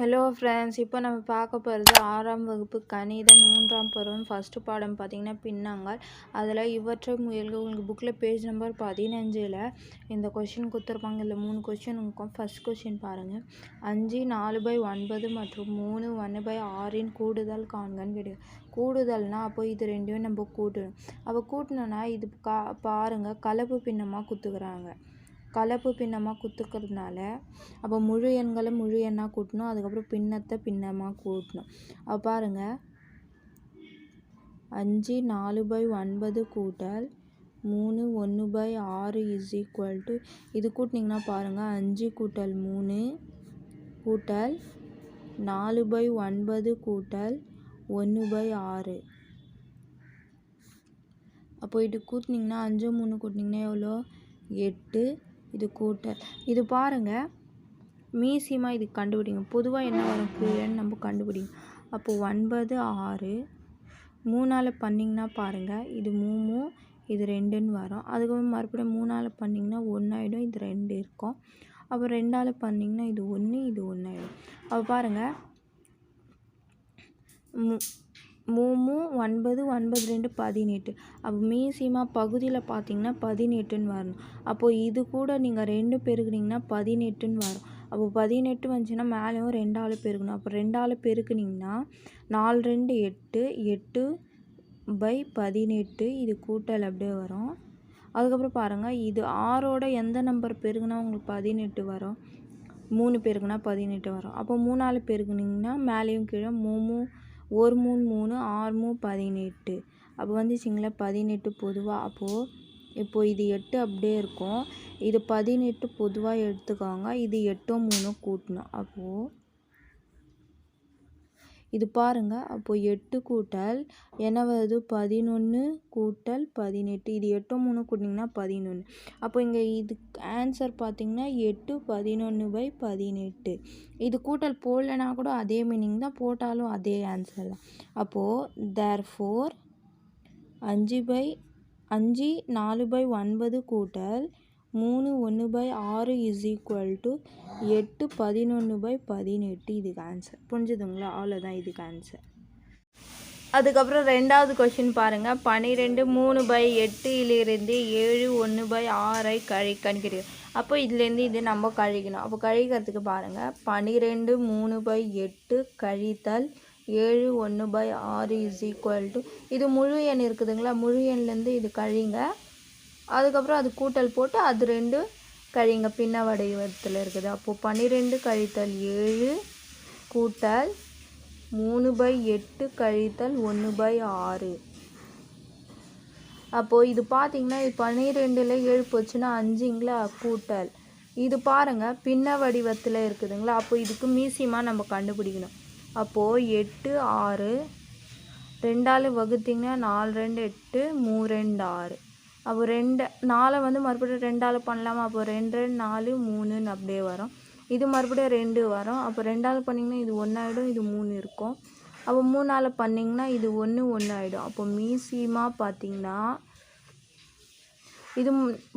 Hello friends இப்போ நம்ம பார்க்க போகிறது ஆறாம் வகுப்பு கணிதம் மூன்றாம் பருவம் ஃபஸ்ட்டு பாடம் பார்த்திங்கன்னா பின்னங்கள். அதில் இவற்றை முயல்கள் உங்களுக்கு புக்கில் பேஜ் நம்பர் பதினஞ்சில் இந்த கொஷின் கொடுத்துருப்பாங்க. இல்லை மூணு கொஷின் இருக்கும். ஃபஸ்ட் கொஷின் பாருங்கள் அஞ்சு நாலு பை ஒன்பது மற்றும் மூணு ஒன்று பை ஆறின் கூடுதல் காண்கன்னு கேட்டு. கூடுதல்னால் அப்போ இது ரெண்டையும் நம்ம கூட்டணும். அப்போ கூட்டினோன்னா இது கா பாருங்கள் கலப்பு பின்னமாக குத்துக்கிறாங்க கலப்பு பின்னமாக குத்துக்கிறதுனால அப்போ முழு எண்களை முழு எண்ணாக கூட்டணும் அதுக்கப்புறம் பின்னத்தை பின்னமாக கூட்டணும். அப்போ பாருங்கள் அஞ்சு நாலு பை ஒன்பது கூட்டல் மூணு ஒன்று பை ஆறு இஸ் ஈக்குவல் டு இது கூட்டினிங்கன்னா பாருங்கள் அஞ்சு கூட்டல் மூணு கூட்டல் நாலு பை ஒன்பது கூட்டல் ஒன்று பை ஆறு. அப்போ இது கூட்டினிங்கன்னா அஞ்சு மூணு கூட்டினிங்கன்னா எவ்வளோ? எட்டு. இது கூட்டல். இது பாருங்கள் மீசியமாக இது கண்டுபிடிங்க. பொதுவாக என்ன வரும்? கீழேன்னு நம்ம கண்டுபிடிங்க. அப்போது ஒன்பது ஆறு. மூணால் பண்ணிங்கன்னா பாருங்கள் இது மூணு இது ரெண்டுன்னு வரும். அதுக்கப்புறம் மறுபடியும் மூணால் பண்ணிங்கன்னா ஒன்றாயிடும் இது ரெண்டு இருக்கும். அப்புறம் ரெண்டால் பண்ணிங்கன்னா இது ஒன்று இது ஒன்றாயிடும் அப்போ பாருங்கள் மூணு ஒன்பது ஒன்பது ரெண்டு பதினெட்டு. அப்போ மீசியமாக பகுதியில் பார்த்தீங்கன்னா பதினெட்டுன்னு வரணும். அப்போது இது கூட நீங்கள் ரெண்டு பெருக்குனீங்கன்னா பதினெட்டுன்னு வரும். அப்போ பதினெட்டு வந்துச்சுன்னா மேலேயும் ரெண்டால் பெருக்கணும். அப்போ ரெண்டால் பெருக்குனிங்கன்னா நாலு ரெண்டு எட்டு எட்டு பை பதினெட்டு. இது கூட்டல் அப்படியே வரும். அதுக்கப்புறம் பாருங்கள் இது ஆறோட எந்த நம்பர் பெருகுனா உங்களுக்கு பதினெட்டு வரும்? மூணு பேருக்குன்னா பதினெட்டு வரும். அப்போ மூணால் பெருக்குனிங்கன்னா மேலேயும் கீழே மூணு ஒரு மூணு மூணு ஆறு மூணு பதினெட்டு. அப்போ வந்துச்சுங்களா பதினெட்டு பொதுவாக அப்போது இப்போது இது எட்டு அப்படியே இருக்கும். இது பதினெட்டு பொதுவாக எடுத்துக்கோங்க. இது எட்டும் மூணும் கூட்டணும். அப்போது இது பாருங்கள் அப்போது எட்டு கூட்டல் என்ன வருது பதினொன்று கூட்டல் பதினெட்டு. இது எட்டு மூணு கூட்டிங்கன்னா பதினொன்று அப்போ இங்கே இது ஆன்சர் பார்த்திங்கன்னா எட்டு பதினொன்று பை பதினெட்டு. இது கூட்டல் போடலைன்னா கூட அதே மீனிங் தான் போட்டாலும் அதே ஆன்சர் தான். அப்போது தேர் ஃபோர் அஞ்சு பை அஞ்சு நாலு பை ஒன்பது கூட்டல் மூணு ஒன்று பை ஆறு இஸ் ஈக்குவல் டு எட்டு பதினொன்று பை பதினெட்டு இதுக்கு ஆன்சர் புரிஞ்சுதுங்களா? அவ்வளோதான் இதுக்கு ஆன்சர் அதுக்கப்புறம் ரெண்டாவது கொஷின் பாருங்கள் பன்னிரெண்டு மூணு பை எட்டுலேருந்து ஏழு ஒன்று பை ஆறை கழி கணிக்கிறது அப்போ இதுலேருந்து இது நம்ம கழிக்கணும். அப்போ கழிக்கிறதுக்கு பாருங்கள் பன்னிரெண்டு மூணு பை எட்டு கழித்தல் ஏழு ஒன்று பை ஆறு இஸ் ஈக்குவல் டு இது முழு எண் இருக்குதுங்களா? முழு எண்லேருந்து இது கழிங்க. அதுக்கப்புறம் அது கூட்டல் போட்டு அது ரெண்டு கழிங்க. பின்ன வடிவத்தில் இருக்குது. அப்போது பன்னிரெண்டு கழித்தல் ஏழு கூட்டல் மூணு பை எட்டு கழித்தல் ஒன்று பை ஆறு. அப்போது இது பார்த்திங்கன்னா இது பன்னிரெண்டில் ஏழு போச்சுன்னா அஞ்சுங்களா? கூட்டல். இது பாருங்கள் பின்ன வடிவத்தில் இருக்குதுங்களா? அப்போ இதுக்கு மீசியமாக நம்ம கண்டுபிடிக்கணும். அப்போது எட்டு ஆறு ரெண்டால் வகுத்திங்கன்னா நாலு ரெண்டு எட்டு மூணு ரெண்டு ஆறு. அப்போ ரெண்டு நாலை வந்து மறுபடியும் ரெண்டால் பண்ணலாமா? அப்போ ரெண்டு நாலு மூணுன்னு அப்படியே வரும். இது மறுபடியும் ரெண்டு வரும். அப்போ ரெண்டால் பண்ணிங்கன்னா இது ஒன்றாயிடும் இது மூணு இருக்கும். அப்போ மூணால் பண்ணிங்கன்னா இது ஒன்று ஒன்று ஆகிடும் அப்போ மீசியமாக பார்த்தீங்கன்னா இது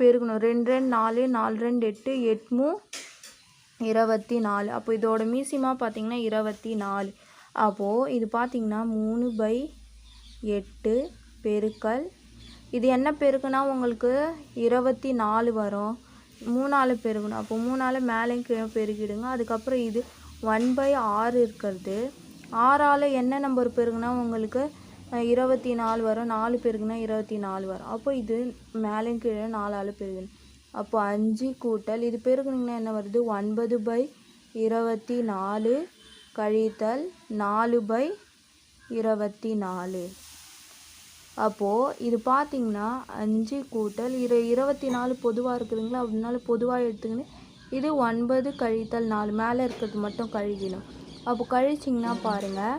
பெருக்கணும் ரெண்டு ரெண்டு நாலு நாலு ரெண்டு எட்டு எட்மூ இருபத்தி நாலு. அப்போ இதோட மீசியமாக பார்த்தீங்கன்னா இருபத்தி நாலு. அப்போது இது பார்த்திங்கன்னா மூணு பை எட்டு பெருக்கல் இது என்ன பெருக்குனா உங்களுக்கு இருபத்தி நாலு வரும். மூணால் பெருகணும். அப்போ மூணால் மேலேயும் கீழே பெருகிடுங்க. அதுக்கப்புறம் இது ஒன் பை ஆறு இருக்கிறது. ஆறால் என்ன நம்பர் பெருகுனா உங்களுக்கு இருபத்தி நாலு வரும். நாலு பெருகுனா இருபத்தி நாலு வரும். அப்போ இது மேலேயும் கீழே நாலால் பெருகணும். அப்போ அஞ்சு கூட்டல். இது பெருகுனிங்கன்னா என்ன வருது? ஒன்பது பை இருபத்தி நாலு கழித்தல் நாலு பை இருபத்தி நாலு அப்போது இது பார்த்திங்கன்னா அஞ்சு கூட்டல் இரு இருபத்தி நாலு பொதுவாக இருக்குதுங்களா? அப்படினாலும் பொதுவாக எடுத்துக்கின்னு இது ஒன்பது கழித்தல் நாலு. மேலே இருக்கிறது மட்டும் கழிக்கணும் அப்போ கழிச்சிங்கன்னா பாருங்கள்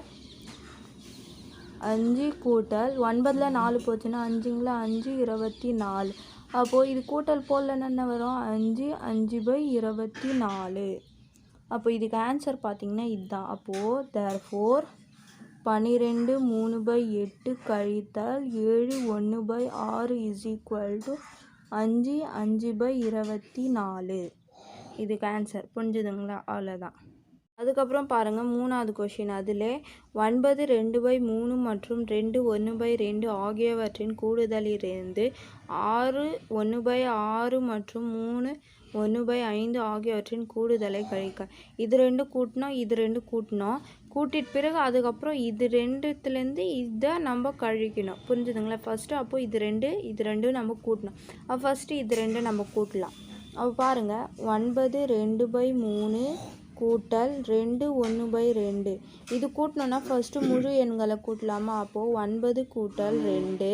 அஞ்சு கூட்டல் ஒன்பதில் நாலு போச்சுன்னா அஞ்சுங்களா? அஞ்சு இருபத்தி நாலு. அப்போது இது கூட்டல் போடலன்னு என்ன வரும்? அஞ்சு அஞ்சு பை இருபத்தி நாலு. அப்போ இதுக்கு ஆன்சர் பார்த்திங்கன்னா இதுதான். அப்போது தேர் ஃபோர் பன்னிரெண்டு மூணு பை எட்டு கழித்தல் ஏழு ஒன்று பை ஆறு இஸ் ஈக்குவல் டு அஞ்சு அஞ்சு பை இருபத்தி நாலு. இதுக்கு ஆன்சர் புரிஞ்சுதுங்களா? அவ்வளோதான் அதுக்கப்புறம் பாருங்கள் மூணாவது கொஷின் அதில் ஒன்பது ரெண்டு பை மூணு மற்றும் ரெண்டு ஒன்று பை ரெண்டு ஆகியவற்றின் கூடுதலிலிருந்து ஆறு ஒன்று பை ஆறு மற்றும் மூணு ஒன்று பை ஐந்து ஆகியவற்றின் கூடுதலை கழிக்க. இது ரெண்டு கூட்டினோம் இது ரெண்டு கூட்டினோம். கூட்டிட்டு பிறகு அதுக்கப்புறம் இது ரெண்டுத்துலேருந்து இதை நம்ம கழிக்கணும். புரிஞ்சுதுங்களா? ஃபஸ்ட்டு அப்போது இது ரெண்டு இது ரெண்டும் நம்ம கூட்டணும் அப்போ ஃபஸ்ட்டு இது ரெண்டு நம்ம கூட்டலாம். அப்போ பாருங்கள் ஒன்பது ரெண்டு பை மூணு கூட்டல் ரெண்டு ஒன்று பை ரெண்டு. இது கூட்டணுன்னா ஃபஸ்ட்டு முழு எண்களை கூட்டலாமா? அப்போது ஒன்பது கூட்டல் ரெண்டு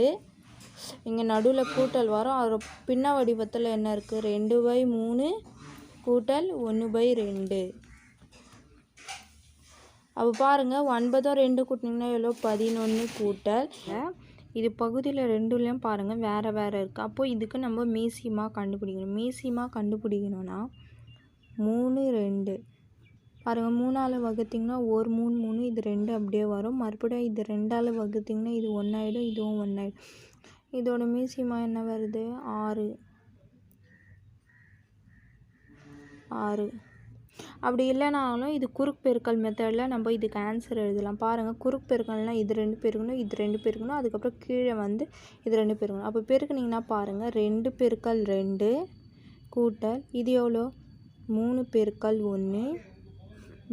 இங்கே நடுவில் கூட்டல் வரும். அது பின்ன வடிவத்தில் என்ன இருக்குது ரெண்டு பை மூணு கூட்டல் ஒன்று பை ரெண்டு. அப்போ பாருங்கள் ஒன்பதோ ரெண்டு கூட்டினீங்கன்னா எவ்வளோ? பதினொன்று கூட்டல். இது பகுதியில் ரெண்டுலேயும் பாருங்கள் வேறு வேறு இருக்குது அப்போது இதுக்கு நம்ம மீசியமாக கண்டுபிடிக்கணும். மீசியமாக கண்டுபிடிக்கணும்னா மூணு ரெண்டு. பாருங்கள் மூணால் வகுத்திங்கன்னா ஒரு மூணு மூணு இது ரெண்டு அப்படியே வரும். மறுபடியும் இது ரெண்டால் வகுத்திங்கன்னா இது ஒன்றாயிடும் இதுவும் ஒன்றாயிடும் இதோட மியூசியமாக என்ன வருது? ஆறு. ஆறு. அப்படி இல்லைனாலும் இது குறுக்கு பெருக்கல் மெத்தடில் நம்ம இதுக்கு ஆன்சர் எழுதலாம். பாருங்கள் குறுக்கு பெருக்கல்னால் இது ரெண்டு பெருக்கணும் இது ரெண்டு பெருக்கணும் அதுக்கப்புறம் கீழே வந்து இது ரெண்டு பெருக்கணும். அப்போ பெருக்குனிங்கன்னா பாருங்கள் ரெண்டு பெருக்கல் ரெண்டு கூட்டல் இது எவ்வளோ? மூணு பெருக்கல் ஒன்று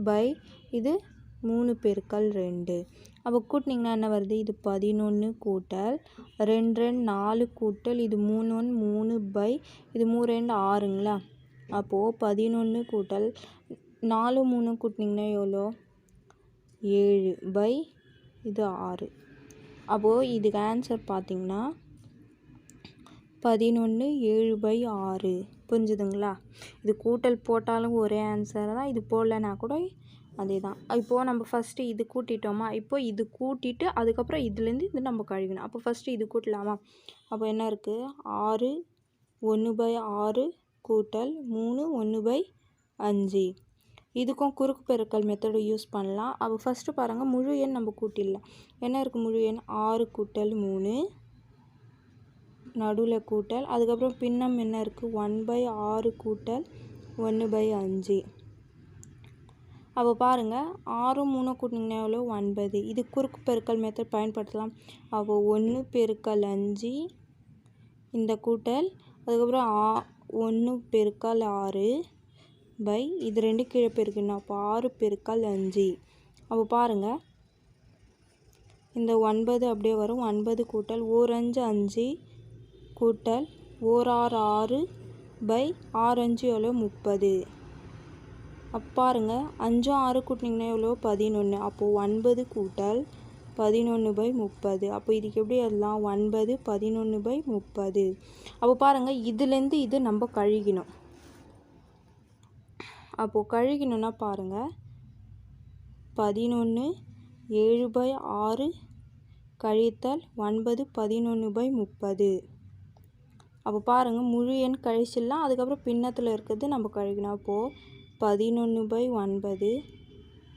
பை இது மூணு பெருக்கல் ரெண்டு. அப்போ கூட்டினீங்கன்னா என்ன வருது? இது பதினொன்று கூட்டல் ரெண்டு ரெண்டு நாலு கூட்டல் இது மூணு ஒன்று மூணு பை இது மூணு ரெண்டு ஆறுங்களா? அப்போது பதினொன்று கூட்டல் நாலு மூணு கூட்டினிங்கன்னா எவ்வளோ? ஏழு பை இது ஆறு. அப்போது இதுக்கு ஆன்சர் பார்த்திங்கன்னா பதினொன்று ஏழு பை ஆறு. புரிஞ்சுதுங்களா? இது கூட்டல் போட்டாலும் ஒரே ஆன்சர் தான். இது போடலனா கூட அதே தான் இப்போது நம்ம ஃபஸ்ட்டு இது கூட்டிட்டோமா? இப்போது இது கூட்டிட்டு அதுக்கப்புறம் இதுலேருந்து இது நம்ம கழுவினோம் அப்போ ஃபஸ்ட்டு இது கூட்டலாமா? அப்போ என்ன இருக்குது ஆறு ஒன்று பை ஆறு கூட்டல் மூணு ஒன்று பை அஞ்சு. இதுக்கும் குறுக்கு பெருக்கல் மெத்தடு யூஸ் பண்ணலாம். அப்போ ஃபஸ்ட்டு பாருங்கள் முழு எண் நம்ம கூட்டிடலாம் என்ன இருக்குது முழு எண்? ஆறு கூட்டல் மூணு. நடுவில் கூட்டல். அதுக்கப்புறம் பின்னம் என்ன இருக்குது ஒன் பை ஆறு கூட்டல் ஒன்று பை அஞ்சு. அப்போ பாருங்கள் ஆறு மூணு கூட்டினீங்கன்னா எவ்வளோ? ஒன்பது. இது குறுக்கு பெருக்கல் மெத்தட் பயன்படுத்தலாம். அப்போ ஒன்று பெருக்கல் அஞ்சு இந்த கூட்டல் அதுக்கப்புறம் ஆ ஒன்று பெருக்கல் ஆறு பை இது ரெண்டு கீழே பெருக்கணும் அப்போ ஆறு பெருக்கல் அஞ்சு. அப்போ பாருங்கள் இந்த ஒன்பது அப்படியே வரும். ஒன்பது கூட்டல் ஓர் அஞ்சு அஞ்சு கூட்டல் ஓர் ஆறு ஆறு பை ஆறு அஞ்சு எவ்வளோ? முப்பது. அப்பாருங்க அஞ்சும் ஆறு கூட்டினீங்கன்னா எவ்வளோ பதினொன்று அப்போது ஒன்பது கூட்டல் பதினொன்று பை முப்பது. அப்போ இதுக்கு எப்படி எல்லாம் ஒன்பது பதினொன்று பை முப்பது. அப்போ பாருங்கள் இதுலேருந்து இது நம்ம கழுகினோம். அப்போது கழுகினோன்னா பாருங்கள் பதினொன்று ஏழு பை ஆறு கழித்தல் ஒன்பது பதினொன்று பை முப்பது. அப்போ பாருங்கள் முழு எண் கழிச்சிடலாம். அதுக்கப்புறம் பின்னத்தில் இருக்கிறது நம்ம கழிக்கணும் அப்போது பதினொன்று பை ஒன்பது.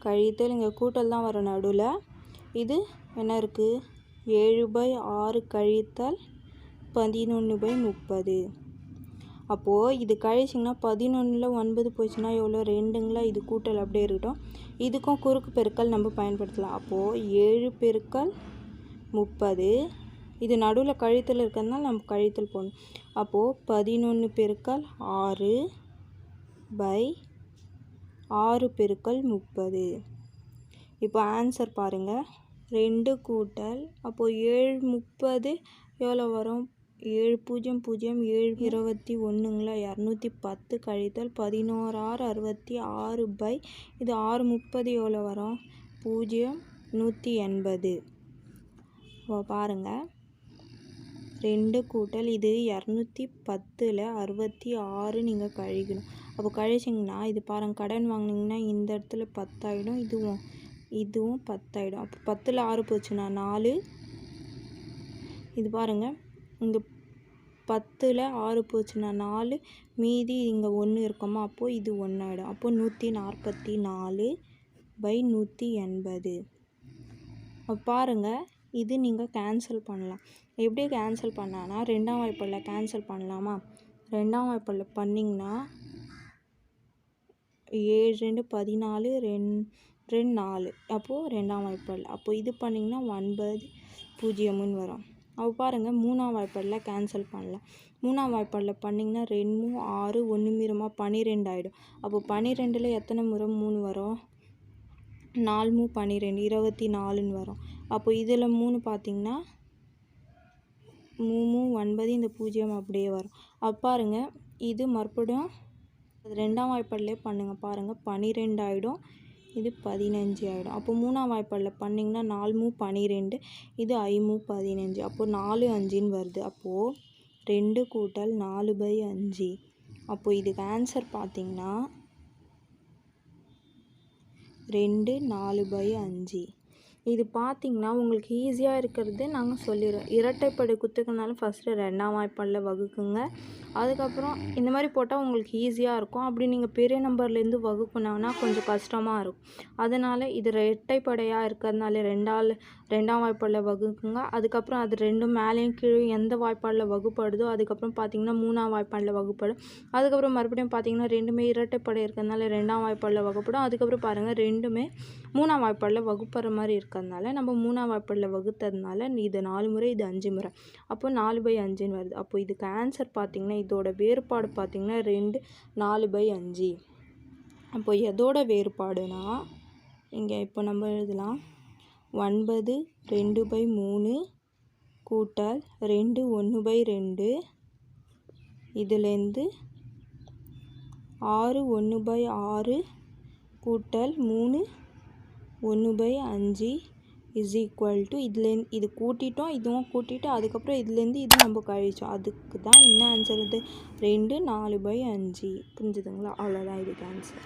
கழித்தல் இங்கே கூட்டல் தான் வரும் நடுவில். இது என்ன இருக்குது ஏழு பை ஆறு கழித்தல் பதினொன்று பை முப்பது. அப்போது இது கழிச்சிங்கன்னா பதினொன்றில் ஒன்பது போச்சுன்னா எவ்வளோ? ரெண்டுங்களா? இது கூட்டல் அப்படியே இருக்கட்டும். இதுக்கும் குறுக்கு பெருக்கல் நம்ம பயன்படுத்தலாம். அப்போது ஏழு பெருக்கல் முப்பது. இது நடுவில் கழித்தல் இருக்கிறதுனால நம்ம கழித்தல் போடணும். அப்போது பதினொன்று பெருக்கல் ஆறு பை ஆறு பெருக்கல் முப்பது. இப்போ ஆன்சர் பாருங்கள் ரெண்டு கூட்டல் அப்போது ஏழு முப்பது எவ்வளோ வரும்? ஏழு பூஜ்ஜியம் பூஜ்ஜியம் ஏழு இருபத்தி ஒன்றுங்களா இரநூத்தி பத்து கழித்தல் பதினோராறு அறுபத்தி ஆறு பை இது ஆறு முப்பது எவ்வளோ வரும்? பூஜ்ஜியம் நூற்றி எண்பது. பாருங்கள் ரெண்டு கூட்டல் இது இரநூத்தி பத்தில் அறுபத்தி ஆறு நீங்கள் கழிக்கணும். அப்போ கழிச்சிங்கன்னா இது பாருங்கள் கடன் வாங்கினீங்கன்னா இந்த இடத்துல பத்தாயிடும் இதுவும் இதுவும் பத்தாயிடும். அப்போ பத்தில் ஆறு போச்சுன்னா நாலு. இது பாருங்கள் இங்கே பத்தில் ஆறு போச்சுன்னா நாலு. மீதி இங்கே ஒன்று இருக்கோமா அப்போது இது ஒன்றாயிடும் அப்போது நூற்றி நாற்பத்தி நாலு பை நூற்றி எண்பது. பாருங்கள் இது நீங்கள் கேன்சல் பண்ணலாம். எப்படி கேன்சல் பண்ணான்னா ரெண்டாம் வாய்ப்பில் கேன்சல் பண்ணலாமா? ரெண்டாம் வாய்ப்பில் பண்ணிங்கன்னா ஏழு ரெண்டு பதினாலு ரெண் ரெண்டு நாலு. அப்போது ரெண்டாம் வாய்ப்பாடில் அப்போது இது பண்ணிங்கன்னா ஒன்பது பூஜ்ஜியம்னு வரும். அப்போ பாருங்கள் மூணாம் வாய்ப்பாடில் கேன்சல் பண்ணலாம். மூணாம் வாய்ப்பாடில் பண்ணிங்கன்னா ரெண்டு ஆறு ஒன்று மீறமாக பன்னிரெண்டு ஆகிடும் அப்போ பன்னிரெண்டில் எத்தனை முறை மூணு வரும்? நாலு மூ பன்னிரெண்டு இருபத்தி நாலுன்னு வரும். அப்போ இதில் மூணு பார்த்திங்கன்னா மூணு ஒன்பது இந்த பூஜ்ஜியம் அப்படியே வரும். அப்போ பாருங்க இது மறுபடியும் அது ரெண்டாம் வாய்ப்பாடிலே பண்ணுங்கள் பாருங்கள் பன்னிரெண்டு ஆகிடும் இது பதினஞ்சு ஆகிடும் அப்போ மூணாம் வாய்ப்பாடில் பண்ணிங்கன்னா நாலு மூ பன்னிரெண்டு இது ஐமூ பதினஞ்சு. அப்போது நாலு அஞ்சுன்னு வருது. அப்போது ரெண்டு கூட்டல் நாலு பை அஞ்சு. அப்போது இதுக்கு ஆன்சர் பார்த்திங்கன்னா ரெண்டு நாலு பை அஞ்சு. இது பார்த்திங்கன்னா உங்களுக்கு ஈஸியாக இருக்கிறது நாங்கள் சொல்லிடுறோம். இரட்டைப்படை குத்துக்கனாலும் ஃபஸ்ட்டு ரெண்டாம் வாய்ப்பாடில் வகுக்குங்க. அதுக்கப்புறம் இந்த மாதிரி போட்டால் உங்களுக்கு ஈஸியாக இருக்கும். அப்படி நீங்கள் பெரிய நம்பர்லேருந்து வகுப்புனாங்கன்னா கொஞ்சம் கஷ்டமாக இருக்கும். அதனால் இது இரட்டைப்படையாக இருக்கிறதுனால ரெண்டால் ரெண்டாம் வாய்ப்பாடில் வகுக்குங்க. அதுக்கப்புறம் அது ரெண்டும் மேலேயும் கீழே எந்த வாய்ப்பாடில் வகுப்படுதோ அதுக்கப்புறம் பார்த்தீங்கன்னா மூணாம் வாய்ப்பாடில் வகுப்படும். அதுக்கப்புறம் மறுபடியும் பார்த்தீங்கன்னா ரெண்டுமே இரட்டைப்படை இருக்கிறதுனால ரெண்டாம் வாய்ப்பாடில் வகுப்படும். அதுக்கப்புறம் பாருங்கள் ரெண்டுமே மூணாம் வாய்ப்பாடில் வகுப்புற மாதிரி இருக்கிறதுனால நம்ம மூணாம் வாய்ப்பாடில் வகுத்ததுனால இது நாலு முறை இது அஞ்சு முறை. அப்போ நாலு பை அஞ்சுன்னு வருது. அப்போ இதுக்கு ஆன்சர் பார்த்திங்கன்னா இதோட வேறுபாடு பார்த்திங்கன்னா ரெண்டு நாலு பை அஞ்சு. அப்போ எதோட வேறுபாடுனா இங்கே இப்போ நம்ம எழுதலாம். ஒன்பது ரெண்டு பை மூணு கூட்டல் ரெண்டு ஒன்று பை ரெண்டு. இதுலேருந்து ஆறு ஒன்று பை ஆறு கூட்டல் மூணு ஒன்று பை அஞ்சு இஸ் ஈக்குவல் டு இதுலேருந்து இது கூட்டிட்டோம் இதுவும் கூட்டிட்டு அதுக்கப்புறம் இதுலேருந்து இது நம்ம கழிச்சோம். அதுக்கு தான் என்ன ஆன்சர் வந்து ரெண்டு நாலு பை அஞ்சு. புரிஞ்சுதுங்களா? அவ்வளோதான் இதுக்கு ஆன்சர்